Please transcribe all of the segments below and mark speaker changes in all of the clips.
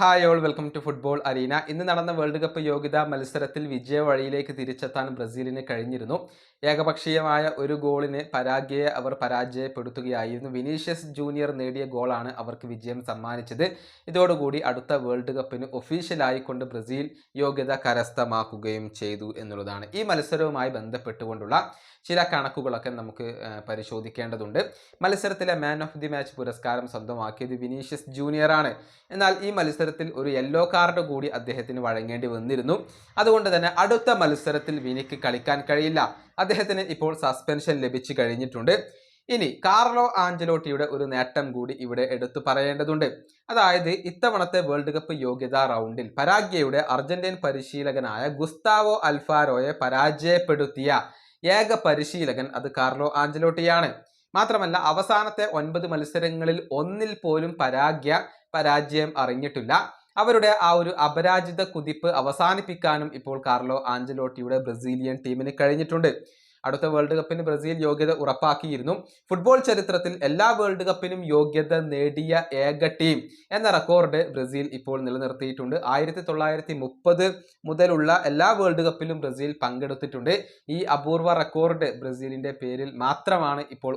Speaker 1: Hi all welcome to football arena. ഇന്ന് നടന്ന world cup യോഗ്യതാ മത്സരത്തിൽ വിജയ വഴിയിലേക്ക് തിരിച്ചെത്താൻ ബ്രസീലിന് കഴിഞ്ഞിരുന്നു. ഏകപക്ഷീയമായ ഒരു ഗോളിന് പരാഗ്യയെ അവർ പരാജയപ്പെടുത്തുകയായിരുന്നു. വിനീഷ്യസ് ജൂനിയർ നേടിയ ഗോളാണ് അവർക്ക് വിജയം സമ്മാനിച്ചത്. ഇതോടുകൂടി അടുത്ത വേൾഡ് കപ്പിന് ഒഫീഷ്യലായിക്കൊണ്ട് ബ്രസീൽ യോഗ്യത കരസ്ഥമാക്കുകയും ചെയ്തു എന്നുള്ളതാണ്. ഈ മത്സരവുമായി ബന്ധപ്പെട്ടുകൊണ്ടുള്ള ചില കണക്കുകളൊക്കെ നമുക്ക് പരിശോധിക്കേണ്ടതുണ്ട്. മത്സരത്തിലെ മാൻ ഓഫ് ദി മാച്ച് പുരസ്കാരം സ്വന്തമാക്കിയത് വിനീഷ്യസ് ജൂനിയറാണ്. എന്നാൽ ഈ മത്സരത്തിൽ ഒരു യെല്ലോ കാർഡ് കൂടി അദ്ദേഹത്തിന് വഴങ്ങേണ്ടി വന്നിരുന്നു. അതുകൊണ്ട് തന്നെ അടുത്ത മത്സരത്തിൽ വിനിക്ക് കളിക്കാൻ കഴിയില്ല. അദ്ദേഹത്തിന് ഇപ്പോൾ സസ്പെൻഷൻ ലഭിച്ചു കഴിഞ്ഞിട്ടുണ്ട്. ഇനി കാർലോ ആഞ്ചലോട്ടിയുടെ ഒരു നേട്ടം കൂടി ഇവിടെ എടുത്തു പറയേണ്ടതുണ്ട്. അതായത് ഇത്തവണത്തെ വേൾഡ് കപ്പ് യോഗ്യതാ റൗണ്ടിൽ പരാഗ്യയുടെ അർജന്റീൻ പരിശീലകനായ ഗുസ്താവോ അൽഫാരോയെ പരാജയപ്പെടുത്തിയ ഏക പരിശീലകൻ അത് കാർലോ ആഞ്ചലോട്ടിയാണ്. മാത്രമല്ല അവസാനത്തെ ഒൻപത് മത്സരങ്ങളിൽ ഒന്നിൽ പോലും പരാഗ്യ പരാജയം അറിഞ്ഞിട്ടില്ല. അവരുടെ ആ ഒരു അപരാജിത കുതിപ്പ് അവസാനിപ്പിക്കാനും ഇപ്പോൾ കാർലോ ആഞ്ചലോട്ടിയുടെ ബ്രസീലിയൻ ടീമിന് കഴിഞ്ഞിട്ടുണ്ട്. അടുത്ത വേൾഡ് കപ്പിന് ബ്രസീൽ യോഗ്യത ഉറപ്പാക്കിയിരുന്നു. ഫുട്ബോൾ ചരിത്രത്തിൽ എല്ലാ വേൾഡ് കപ്പിനും യോഗ്യത നേടിയ ഏക ടീം എന്ന റെക്കോർഡ് ബ്രസീൽ ഇപ്പോൾ നിലനിർത്തിയിട്ടുണ്ട്. ആയിരത്തി തൊള്ളായിരത്തി മുപ്പത് മുതലുള്ള എല്ലാ വേൾഡ് കപ്പിലും ബ്രസീൽ പങ്കെടുത്തിട്ടുണ്ട്. ഈ അപൂർവ റെക്കോർഡ് ബ്രസീലിന്റെ പേരിൽ മാത്രമാണ് ഇപ്പോൾ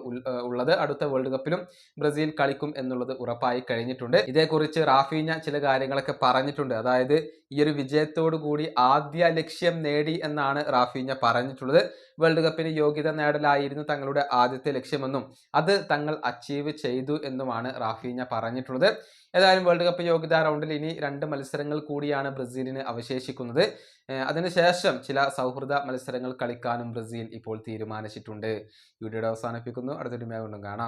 Speaker 1: ഉള്ളത്. അടുത്ത വേൾഡ് കപ്പിലും ബ്രസീൽ കളിക്കും എന്നുള്ളത് ഉറപ്പായി കഴിഞ്ഞിട്ടുണ്ട്. ഇതേക്കുറിച്ച് റാഫീന ചില കാര്യങ്ങളൊക്കെ പറഞ്ഞിട്ടുണ്ട്. അതായത് ഈ ഒരു വിജയത്തോടു കൂടി ആദ്യ ലക്ഷ്യം നേടി എന്നാണ് റാഫീന പറഞ്ഞിട്ടുള്ളത്. വേൾഡ് കപ്പിന് യോഗ്യത നേടലായിരുന്നു തങ്ങളുടെ ആദ്യത്തെ ലക്ഷ്യമെന്നും അത് തങ്ങൾ അച്ചീവ് ചെയ്തു എന്നുമാണ് റാഫീഞ്ഞ പറഞ്ഞിട്ടുള്ളത്. ഏതായാലും വേൾഡ് കപ്പ് യോഗ്യതാ റൗണ്ടിൽ ഇനി രണ്ട് മത്സരങ്ങൾ കൂടിയാണ് ബ്രസീലിന് അവശേഷിക്കുന്നത്. അതിനുശേഷം ചില സൗഹൃദ മത്സരങ്ങൾ കളിക്കാനും ബ്രസീൽ ഇപ്പോൾ തീരുമാനിച്ചിട്ടുണ്ട്. വീഡിയോയുടെ അവസാനിപ്പിക്കുന്നു. അടുത്തൊരു കൊണ്ടും കാണാം.